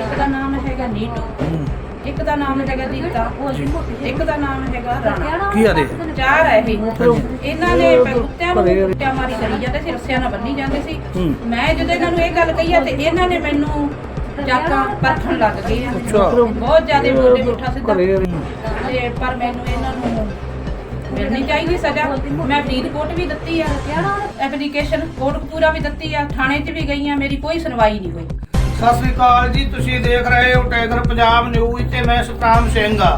ਇੱਕ ਦਾ ਨਾਮ ਹੈਗਾ ਨੀਟੂ। ਇੱਕ ਦਾ ਨਾਮ ਹੈਗਾ ਦੀਪਤਾ ਇੱਕ ਦਾ ਨਾਮ ਹੈਗਾ ਰਾਣਾ। ਕੀ ਆਦੇ ਚਾਰ ਹੈ ਇਹ। ਇਹਨਾਂ ਨੇ ਕੁੱਤਿਆਂ ਨੂੰ ਕੁੱਤਿਆਂ ਮਾਰੀ ਕਰੀ ਜਾਂਦੇ ਸੀ ਰੱਸਿਆਂ ਨਾਲ ਬੰਨੀ ਜਾਂਦੇ ਸੀ। ਮੈਂ ਜਦੋਂ ਇਹਨਾਂ ਨੂੰ ਇਹ ਗੱਲ ਕਹੀ ਆ ਤੇ ਇਹਨਾਂ ਨੇ ਮੈਨੂੰ ਜਾਕਾਂ ਪਰਖਣ ਲੱਗ ਗਏ ਆ। ਬਹੁਤ ਜ਼ਿਆਦਾ ਬੋਲੇ ਪੁੱਠਾ ਸਿੱਧਾ। ਤੇ ਪਰ ਮੈਨੂੰ ਇਹਨਾਂ ਨੂੰ ਮਿਲਣੀ ਚਾਹੀਦੀ ਸਜ਼ਾ। ਮੈਂ ਫਰੀਦਕੋਟ ਵੀ ਦਿੱਤੀ ਆ। ਐਪਲੀਕੇਸ਼ਨ ਕੋਟਕਪੂਰਾ ਵੀ ਦਿੱਤੀ ਆ। ਥਾਣੇ 'ਚ ਵੀ ਗਈ ਆ। ਮੇਰੀ ਕੋਈ ਸੁਣਵਾਈ ਨਹੀਂ ਹੋਈ। ਸਤਿ ਸ੍ਰੀ ਅਕਾਲ ਜੀ, ਤੁਸੀਂ ਦੇਖ ਰਹੇ ਹੋ ਟਾਈਗਰ ਪੰਜਾਬ ਨਿਊਜ਼ ਤੇ ਮੈਂ ਸਤਨਾਮ ਸਿੰਘ। ਆ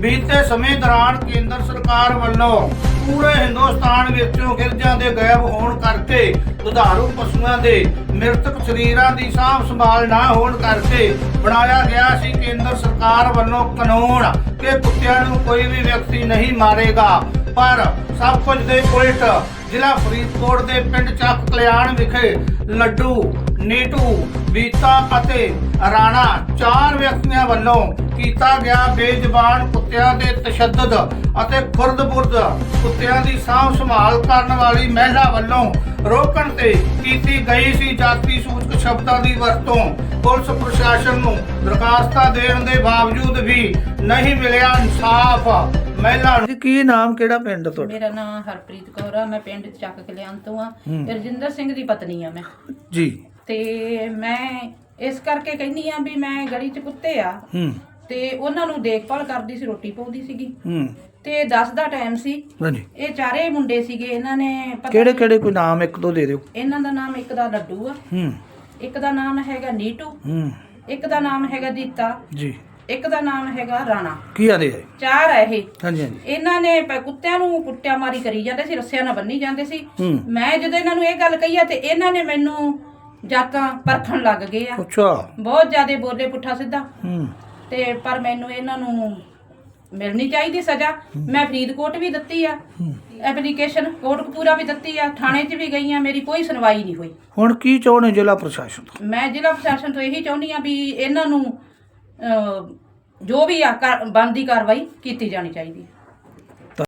ਬੀਤੇ ਸਮੇਂ ਦੌਰਾਨ ਕੇਂਦਰ ਸਰਕਾਰ ਵੱਲੋਂ ਪੂਰੇ ਹਿੰਦੁਸਤਾਨ ਵਿੱਚੋਂ ਗਿਰਜਾਂ ਦੇ ਗਾਇਬ ਹੋਣ ਕਰਕੇ ਦੁਧਾਰੂ ਪਸ਼ੂਆਂ ਦੇ ਮ੍ਰਿਤਕ ਸਰੀਰਾਂ ਦੀ ਸਾਂਭ ਸੰਭਾਲ ਨਾ ਹੋਣ ਕਰਕੇ ਬਣਾਇਆ ਗਿਆ ਸੀ ਕੇਂਦਰ ਸਰਕਾਰ ਵੱਲੋਂ ਕਾਨੂੰਨ ਕਿ ਕੁੱਤਿਆਂ ਨੂੰ ਕੋਈ ਵੀ ਵਿਅਕਤੀ ਨਹੀਂ ਮਾਰੇਗਾ। ਪਰ ਸਭ ਕੁਝ ਦੇ ਉਲਟ ਜ਼ਿਲ੍ਹਾ ਫਰੀਦਕੋਟ ਦੇ ਪਿੰਡ ਚੱਕ ਕਲਿਆਣ ਵਿਖੇ ਲੱਡੂ, ਨੀਟੂ, ਬੀਤਾ ਅਤੇ ਰਾਣਾ ਚਾਰ ਵਿਅਕਤੀਆਂ ਵੱਲੋਂ ਕੀਤਾ ਗਿਆ ਬੇਜ਼ਬਾਨ ਕੁੱਤਿਆਂ ਦੇ ਤਸ਼ੱਦਦ ਅਤੇ ਖੁਰਦ-ਬੁਰਦ ਕੁੱਤਿਆਂ ਦੀ ਸਾਂਭ ਸੰਭਾਲ ਕਰਨ ਵਾਲੀ ਮਹਿਲਾ ਵੱਲੋਂ ਰੋਕਣ ਤੇ ਕੀਤੀ ਗਈ ਸੀ ਜਾਤੀ ਸੂਚਕ ਸ਼ਬਦਾਂ ਦੀ ਵਰਤੋਂ। ਪੁਲਿਸ ਪ੍ਰਸ਼ਾਸਨ ਨੂੰ ਦਰਖਾਸਤਾਂ ਦੇਣ ਦੇ ਬਾਵਜੂਦ ਵੀ ਨਹੀਂ ਮਿਲਿਆ ਇਨਸਾਫ। ਮਹਿਲਾ ਨੂੰ। ਜੀ ਕੀ ਨਾਮ ਕਿਹੜਾ ਪਿੰਡ ਤੁਹਾਡਾ? ਮੇਰਾ ਨਾਮ ਹਰਪ੍ਰੀਤ ਕੌਰ ਆ ਮੈਂ ਪਿੰਡ ਚੱਕ ਕਲਿਆਣ ਤੋਂ ਆ। ਰਜਿੰਦਰ ਸਿੰਘ ਦੀ ਪਤਨੀ ਆ ਮੈਂ। ਜੀ। ਤੇ ਮੈਂ ਇਸ ਕਰਕੇ ਕਹਿੰਦੀ ਆ ਵੀ ਮੈਂ ਗਲੀ 'ਚ ਕੁੱਤੇ ਆ। ਹੂੰ। ਤੇ ਉਹਨਾਂ ਨੂੰ ਦੇਖਭਾਲ ਕਰਦੀ ਸੀ ਰੋਟੀ ਪਾਉਂਦੀ ਸੀਗੀ। ਹੂੰ। ਤੇ 10 ਦਾ ਟਾਈਮ ਸੀ। ਹਾਂਜੀ। ਇਹ ਚਾਰੇ ਮੁੰਡੇ ਸੀਗੇ ਇਹਨਾਂ ਨੇ ਪਤਾ ਕਿਹੜੇ ਕਿਹੜੇ ਕੋਈ ਨਾਮ ਇੱਕ ਦੋ ਦੇ ਦਿਓ। ਇਹਨਾਂ ਦਾ ਨਾਮ ਇੱਕ ਦਾ ਲੱਡੂ ਆ। ਹੂੰ। ਇੱਕ ਦਾ ਨਾਮ ਹੈਗਾ ਨੀਟੂ। ਹੂੰ। ਇੱਕ ਦਾ ਨਾਮ ਹੈਗਾ ਦੀਤਾ। ਜੀ। ਇੱਕ ਦਾ ਨਾਮ ਹੈਗਾ ਰਾਣਾ। ਕੀ ਆਦੇ ਹੈ ਚਾਰ ਹੈ ਇਹ। ਹਾਂਜੀ ਹਾਂਜੀ। ਇਹਨਾਂ ਨੇ ਪ- ਕੁੱਤਿਆਂ ਨੂੰ ਕੁੱਟਿਆ ਮਾਰੀ ਕਰੀ ਜਾਂਦੇ ਸੀ ਰੱਸਿਆਂ ਨਾਲ ਬੰਨੀ ਜਾਂਦੇ ਸੀ। ਹੂੰ। ਮੈਂ ਜਦੋਂ ਇਹਨਾਂ ਨੂੰ ਇਹ ਗੱਲ ਕਹੀ ਆ ਤੇ ਇਹਨਾਂ ਨੇ ਮੈਨੂੰ ਜਾਕਾਂ ਪਰਖਣ ਲੱਗ ਗਏ ਆ। ਅੱਛਾ। ਬਹੁਤ ਜ਼ਿਆਦਾ ਬੋਲੇ ਪੁੱਠਾ ਸਿੱਧਾ। ਹੂੰ। ਤੇ ਪਰ ਮੈਨੂੰ ਇਹਨਾਂ ਨੂੰ ਮਿਲਣੀ ਚਾਹੀਦੀ ਸਜ਼ਾ। ਮੈਂ ਫਰੀਦਕੋਟ ਵੀ ਦਿੱਤੀ ਆ। ਐਪਲੀਕੇਸ਼ਨ ਕੋਟਕਪੂਰਾ ਵੀ ਦਿੱਤੀ ਆ। ਥਾਣੇ 'ਚ ਵੀ ਗਈ ਆ। ਮੇਰੀ ਕੋਈ ਸੁਣਵਾਈ ਨਹੀਂ ਹੋਈ। ਹੁਣ ਕੀ ਚਾਹੁੰਦੇ ਜ਼ਿਲ੍ਹਾ ਪ੍ਰਸ਼ਾਸਨ ਤੋਂ? ਮੈਂ ਜ਼ਿਲ੍ਹਾ ਪ੍ਰਸ਼ਾਸਨ ਤੋਂ ਇਹੀ ਚਾਹੁੰਦੀ ਆ ਵੀ ਇਹਨਾਂ ਨੂੰ ਜੋ ਵੀ ਆ ਬਣਦੀ ਕਾਰਵਾਈ ਕੀਤੀ ਜਾਣੀ ਚਾਹੀਦੀ ਹੈ।